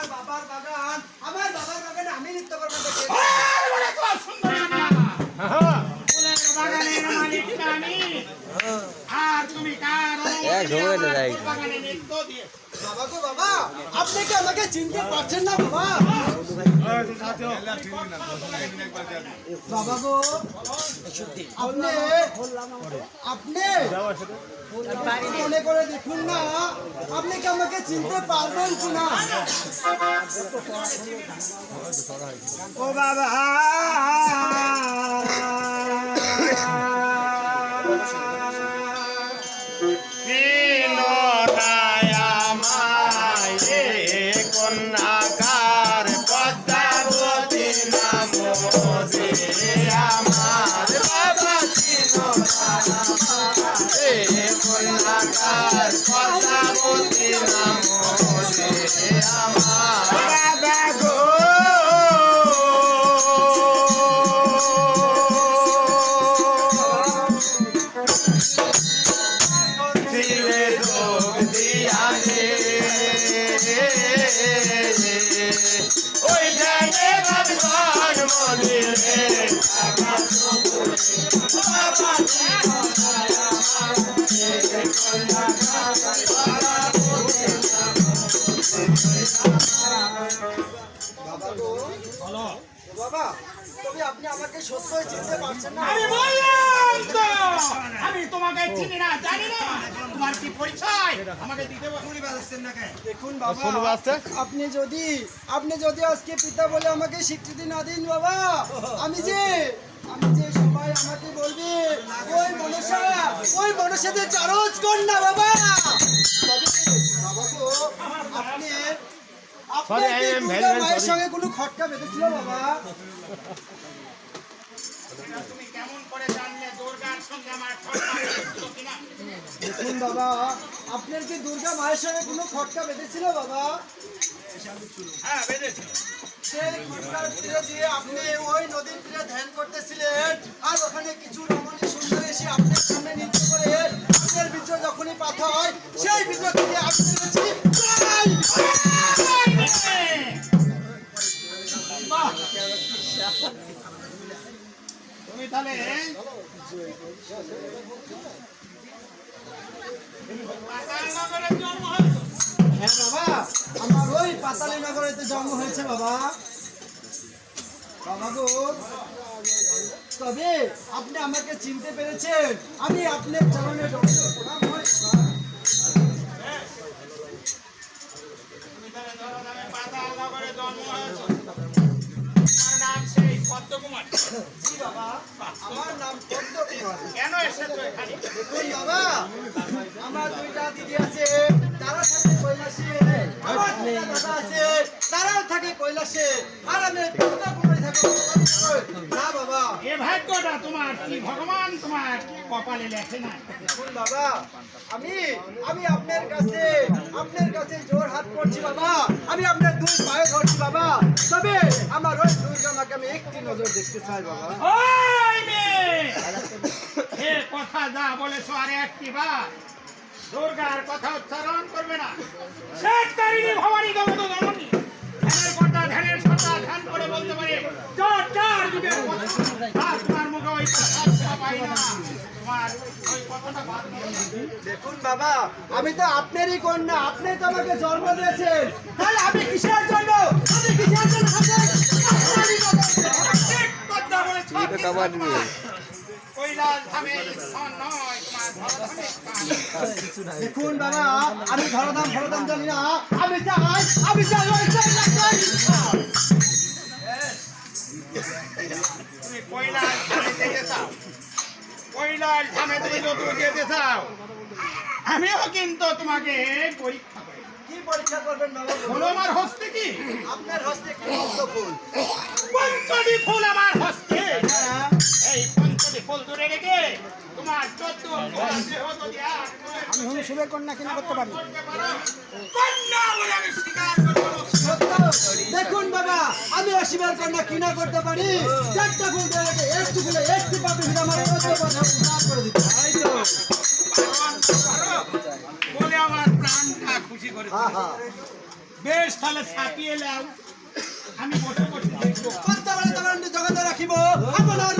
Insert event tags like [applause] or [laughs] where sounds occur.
আমার বাবার বাগান আমার বাবার বাগানে আমি নৃত্য করব আর তুমি কার? না বাগানে নৃত্য দিয়ে? আপনি কি আমাকে চিনতে পারছেন না বাবা? বাবা গো, আপনি আপনি মনে করে দেখুন না, আপনি কি আমাকে চিনতে পারবেন কি না ও বাবা। [laughs] বাবা কন্যাকার পদ্মাবতী নাম আপনি আমি তো তোমাকে চিনি না জানি না তোমার কি পরিচয় আমাকে দিতে বসুনি বাজাচ্ছেন না দেখুন বাবা আপনি যদি আপনি যদি আজকে পিতা বলে আমাকে স্বীকৃতি না দিন বাবা আমি যে আমি যে সবাই আমাকে বলবে ওই মনসা ওই মনসাতে চারজ না বাবা বাবা সঙ্গে কোনো খটকা বেঁধেছিল বাবা তুমি কেমন করে জানলে দুর্গার সঙ্গে আমার কিনা? দেখুন বাবা আপনার কি দুর্গা মায়ের সঙ্গে কোনো খটকা বেঁধেছিল বাবা? হ্যাঁ সেই খটকার দিয়ে আপনি তাহলে? হ্যাঁ বাবা, আমার ওই পাতালি নগরেতে জন্ম হয়েছে বাবা বাবা গো, তবে আপনি আমাকে চিনতে পেরেছেন আমি আপনার চরণে জন্ম হয়েছো। জি বাবা আমার নাম পদ্ম কেন এসেছ এখানে? দেখুন বাবা আমার দুইটা দিদি আছে তারা থাকে কৈলাসে। আমার দুইটা দাদা আছে তারাও থাকে কৈলাসে। আর আমি থাকি। না বাবা। এ ভাগ্যটা তোমার কি ভগবান তোমার কপালে লেখে না। দেখুন বাবা আমি আমি আপনার কাছে আপনার কাছে জোর হাত করছি বাবা। আমি আপনার দুই পায়ে ধরছি বাবা। আমি একটি নজর দেখতে চাই বাবা। ওই মেয়ে! এ কথা যা বলেছ আরে একটি দুর্গার কথা উচ্চারণ করবে না। শেষ তারিণী ভবানী গমত জননী ধ্যানের কর্তা ধ্যানের সত্তা ধ্যান করে বলতে পারে। চার চার যুগের কথা মুখে ওই কথা পাই না। তোমার ওই কথাটা বাদ দিও। না। দেখুন বাবা আমি তো আপনারই কন্যা। আপনি তো আমাকে জন্ম দিয়েছেন। তাহলে আমি কিসের জন্য? আমি কিসের জন্য দেখুন বাবা আমি ধরদাম ধরদাম জানি না। আমি চাই আমি চাই ওই চাই না চাই তুমি কৈলাস ধামে যেতে চাও? কৈলাস ধামে তুমি যদি যেতে চাও? আমিও কিন্তু তোমাকে পরীক্ষা করি। কি পরীক্ষা করবেন বাবা? হলো আমার হস্তে কি? আপনার হস্তে কি ফুল? ফুল আমার হস্তে আমি হুমসুরের কন্যা কিনা করতে পারি? দেখুন বাবা আমি অসীমের কন্যা কিনা করতে পারি। চারটা ফুল রেখে একটু ফুলে একটু আমার করে দিতে বলে আমার প্রাণটা খুশি করে হ্যাঁ হ্যাঁ বেশ তাহলে ছাপিয়ে আমি বসে বসে দেখব। কর্তাবাড়ি তোমার জগতে রাখিব? আপনার